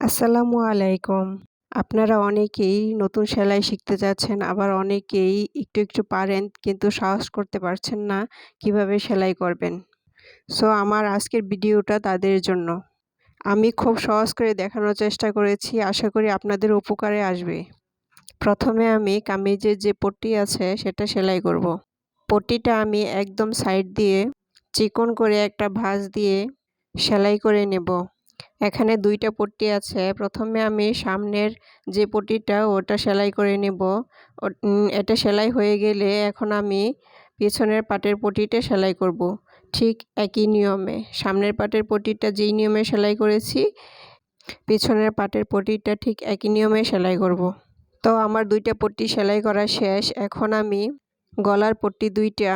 আসসালামু আলাইকুম। আপনারা অনেকেই নতুন সেলাই শিখতে যাচ্ছেন, আবার অনেকেই একটু, একটু পারেন কিন্তু সাহস করতে পারছেন না কীভাবে সেলাই করবেন। সো আমার আজকের ভিডিওটা তাদের জন্য। আমি খুব সহজ করে দেখানোর চেষ্টা করেছি, আশা করি আপনাদের উপকারে আসবে। প্রথমে আমি কামিজের যে পট্টি আছে সেটা সেলাই করব। পট্টিটা আমি একদম সাইড দিয়ে চিকন করে একটা ভাঁজ দিয়ে সেলাই করে নেব। এখানে দুইটা পট্টি আছে। প্রথমে আমি সামনের যে পট্টিটা, ওটা সেলাই করে নেব। এটা সেলাই হয়ে গেলে এখন আমি পিছনের পাটের পটিটা সেলাই করব। ঠিক একই নিয়মে। সামনের পাটের পট্টিটা যেই নিয়মে সেলাই করেছি, পিছনের পাটের পটিটা ঠিক একই নিয়মে সেলাই করব। তো আমার দুইটা পট্টি সেলাই করা শেষ। এখন আমি গলার পট্টি দুইটা,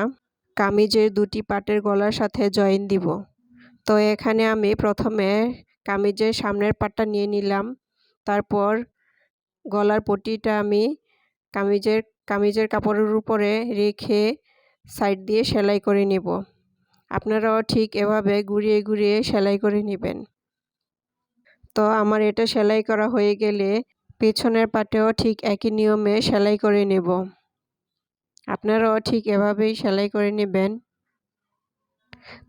কামিজের দুটি পাটের গলার সাথে জয়েন দিব। তো এখানে আমি প্রথমে কামিজের সামনের পাটটা নিয়ে নিলাম। তারপর গলার পট্টিটা আমি কামিজের কামিজের কাপড়ের উপরে রেখে সাইড দিয়ে সেলাই করে নেব। আপনারাও ঠিক এভাবে ঘুরিয়ে ঘুরিয়ে সেলাই করে নেবেন। তো আমার এটা সেলাই করা হয়ে গেলে পেছনের পাটেও ঠিক একই নিয়মে সেলাই করে নেব। আপনারাও ঠিক এভাবেই সেলাই করে নেবেন।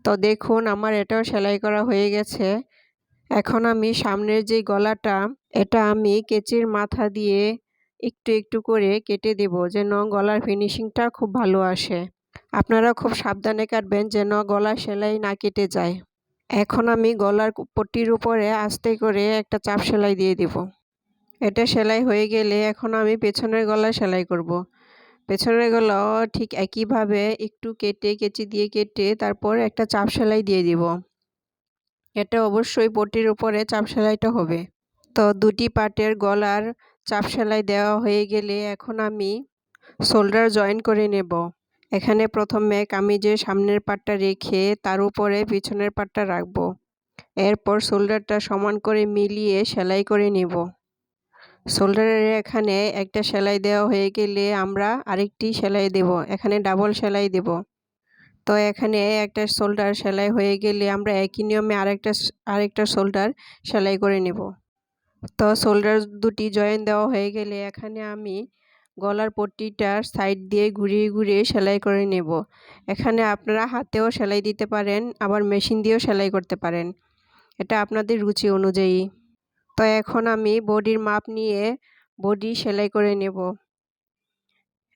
তো দেখুন, আমার এটাও সেলাই করা হয়ে গেছে। এখন আমি সামনের যে গলাটা, এটা আমি কেচির মাথা দিয়ে একটু একটু করে কেটে দেব যেন গলার ফিনিশিংটা খুব ভালো আসে। আপনারা খুব সাবধানে কাটবেন যেন গলা সেলাই না কেটে যায়। এখন আমি গলার পট্টির উপরে আস্তে করে একটা চাপ সেলাই দিয়ে দেব। এটা সেলাই হয়ে গেলে এখন আমি পেছনের গলা সেলাই করব। পেছনের গলাও ঠিক একইভাবে একটু কেটে, কেচি দিয়ে কেটে তারপর একটা চাপ সেলাই দিয়ে দিব। এটা অবশ্যই পটির উপরে চাপ সেলাইটা হবে। তো দুটি পাটের গলার চাপ সেলাই দেওয়া হয়ে গেলে এখন আমি শোল্ডার জয়েন করে নেব। এখানে প্রথমে কামিজের সামনের পাটটা রেখে তার উপরে পিছনের পাটটা রাখব। এরপর শোল্ডারটা সমান করে মিলিয়ে সেলাই করে নেব। শোল্ডারের এখানে একটা সেলাই দেওয়া হয়ে গেলে আমরা আরেকটি সেলাই দেব। এখানে ডাবল সেলাই দেব। তো এখানে একটা শোল্ডার সেলাই হয়ে গেলে আমরা একই নিয়মে আরেকটা আরেকটা শোল্ডার সেলাই করে নেব। তো শোল্ডার দুটি জয়েন দেওয়া হয়ে গেলে এখানে আমি গলার পট্টিটার সাইড দিয়ে ঘুরিয়ে ঘুরিয়ে সেলাই করে নেব। এখানে আপনারা হাতেও সেলাই দিতে পারেন, আবার মেশিন দিয়েও সেলাই করতে পারেন। এটা আপনাদের রুচি অনুযায়ী। তো এখন আমি বডির মাপ নিয়ে বডি সেলাই করে নেব।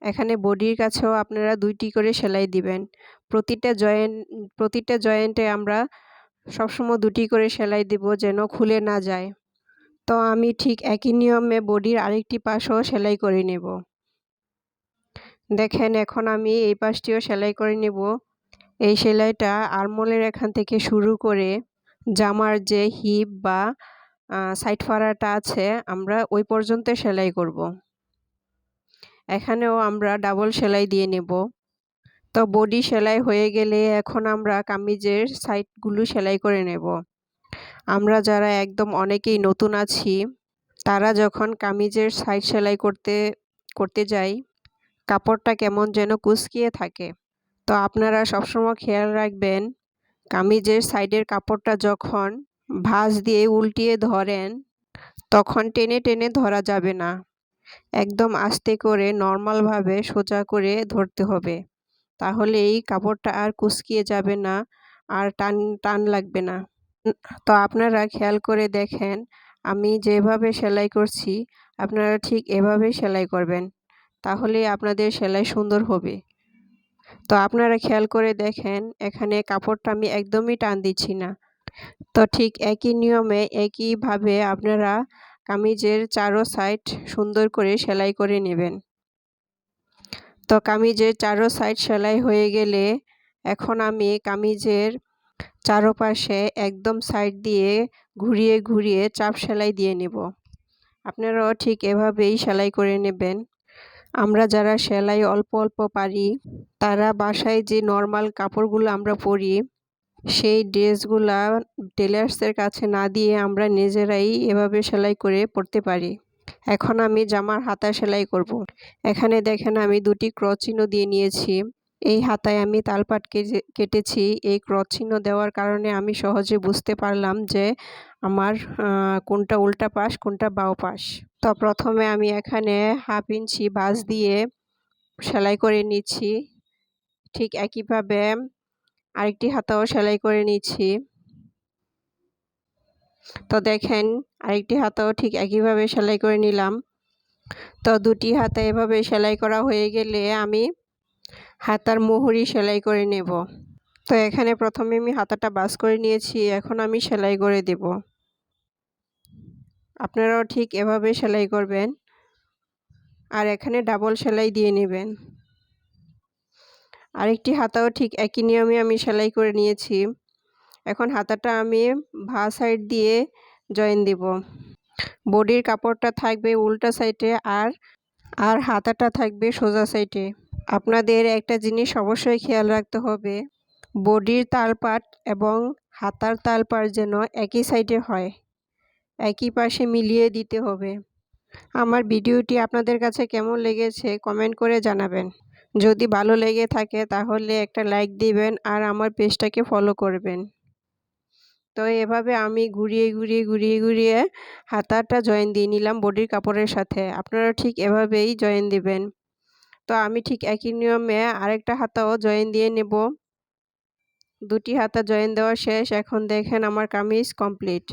এখানে বডির কাছেও আপনারা দুইটি করে সেলাই দিবেন। প্রতিটা জয়েন্ট প্রতিটা জয়েন্টে আমরা সবসময় দুটি করে সেলাই দিব যেন খুলে না যায়। তো আমি ঠিক একই নিয়মে বডির আরেকটি পাশও সেলাই করে নেব। দেখেন এখন আমি এই পাশটিও সেলাই করে নেব। এই সেলাইটা আরমোলের এখান থেকে শুরু করে জামার যে হিপ বা সাইড ফাড়াটা আছে, আমরা ওই পর্যন্ত সেলাই করব। এখানেও আমরা ডাবল সেলাই দিয়ে নেব। তো বডি সেলাই হয়ে গেলে এখন আমরা কামিজের সাইডগুলো সেলাই করে নেব। আমরা যারা একদম অনেকেই নতুন আছি, তারা যখন কামিজের সাইড সেলাই করতে করতে যাই, কাপড়টা কেমন যেন কুচকিয়ে থাকে। তো আপনারা সবসময় খেয়াল রাখবেন, কামিজের সাইডের কাপড়টা যখন ভাঁজ দিয়ে উল্টিয়ে ধরেন, তখন টেনে টেনে ধরা যাবে না। একদম আস্তে করে নর্মালভাবে সোজা করে ধরতে হবে। তাহলে এই কাপড়টা আর কুচকিয়ে যাবে না, আর টান টান লাগবে না। তো আপনারা খেয়াল করে দেখেন, আমি যেভাবে সেলাই করছি, আপনারা ঠিক এভাবে সেলাই করবেন। তাহলে আপনাদের সেলাই সুন্দর হবে। তো আপনারা খেয়াল করে দেখেন, এখানে কাপড়টা আমি একদমই টান দিচ্ছি না। তো ঠিক একই নিয়মে, একইভাবে আপনারা কামিজের চারো সাইড সুন্দর করে সেলাই করে নেবেন। তো কামিজের চারো সাইড সেলাই হয়ে গেলে এখন আমি কামিজের চারোপাশে একদম সাইড দিয়ে ঘুরিয়ে ঘুরিয়ে চাপ সেলাই দিয়ে নেব। আপনারাও ঠিক এভাবেই সেলাই করে নেবেন। আমরা যারা সেলাই অল্প অল্প পারি, তারা বাসায় যে নর্মাল কাপড়গুলো আমরা পরি সেই ড্রেসগুলা টেলার্সের কাছে না দিয়ে আমরা নিজেরাই এভাবে সেলাই করে পরতে পারি। এখন আমি জামার হাতা সেলাই করব। এখানে দেখেন আমি দুটি ক্রচিনও দিয়ে নিয়েছি। এই হাতায় আমি তালপাট কেটেছি। এই ক্রস চিহ্ন দেওয়ার কারণে আমি সহজে বুঝতে পারলাম যে আমার কোনটা উল্টা পাশ, কোনটা বাও পাশ। তো প্রথমে আমি এখানে হাফ ইঞ্চি বাস দিয়ে সেলাই করে নিচ্ছি। ঠিক একইভাবে আরেকটি হাতাও সেলাই করে নিচ্ছি। তো দেখেন, আরেকটি হাতাও ঠিক একইভাবে সেলাই করে নিলাম। তো দুটি হাতা এভাবে সেলাই করা হয়ে গেলে আমি হাতার মুহুরি সেলাই করে নেব। তো এখানে প্রথমে আমি হাতাটা বাস করে নিয়েছি, এখন আমি সেলাই করে দেব। আপনারাও ঠিক এভাবে সেলাই করবেন। আর এখানে ডাবল সেলাই দিয়ে নেবেন। আরেকটি হাতাও ঠিক একই নিয়মে আমি সেলাই করে নিয়েছি। এখন হাতাটা আমি ভা সাইড দিয়ে জয়েন দিব। বডির কাপড়টা থাকবে উল্টা সাইডে আর আর হাতাটা থাকবে সোজা সাইডে আপনাদের একটা জিনিস অবশ্যই খেয়াল রাখতে হবে, বডির তালপাট এবং হাতার তালপাট যেন একই সাইডে হয়, একই পাশে মিলিয়ে দিতে হবে। আমার ভিডিওটি আপনাদের কাছে কেমন লেগেছে কমেন্ট করে জানাবেন। যদি ভালো লেগে থাকে তাহলে একটা লাইক দিবেন আর আমার পেজটাকে ফলো করবেন। তো এভাবে আমি ঘুরিয়ে ঘুরিয়ে ঘুরিয়ে ঘুরিয়ে হাতাটা জয়েন দিয়ে নিলাম বডির কাপড়ের সাথে। আপনারা ঠিক এভাবেই জয়েন দিবেন। তো আমি ঠিক একই নিয়মে আরেকটা হাতাও জয়েন দিয়ে নেব। দুটি হাতা জয়েন দেওয়া শেষ। এখন দেখেন আমার কামিজ কমপ্লিট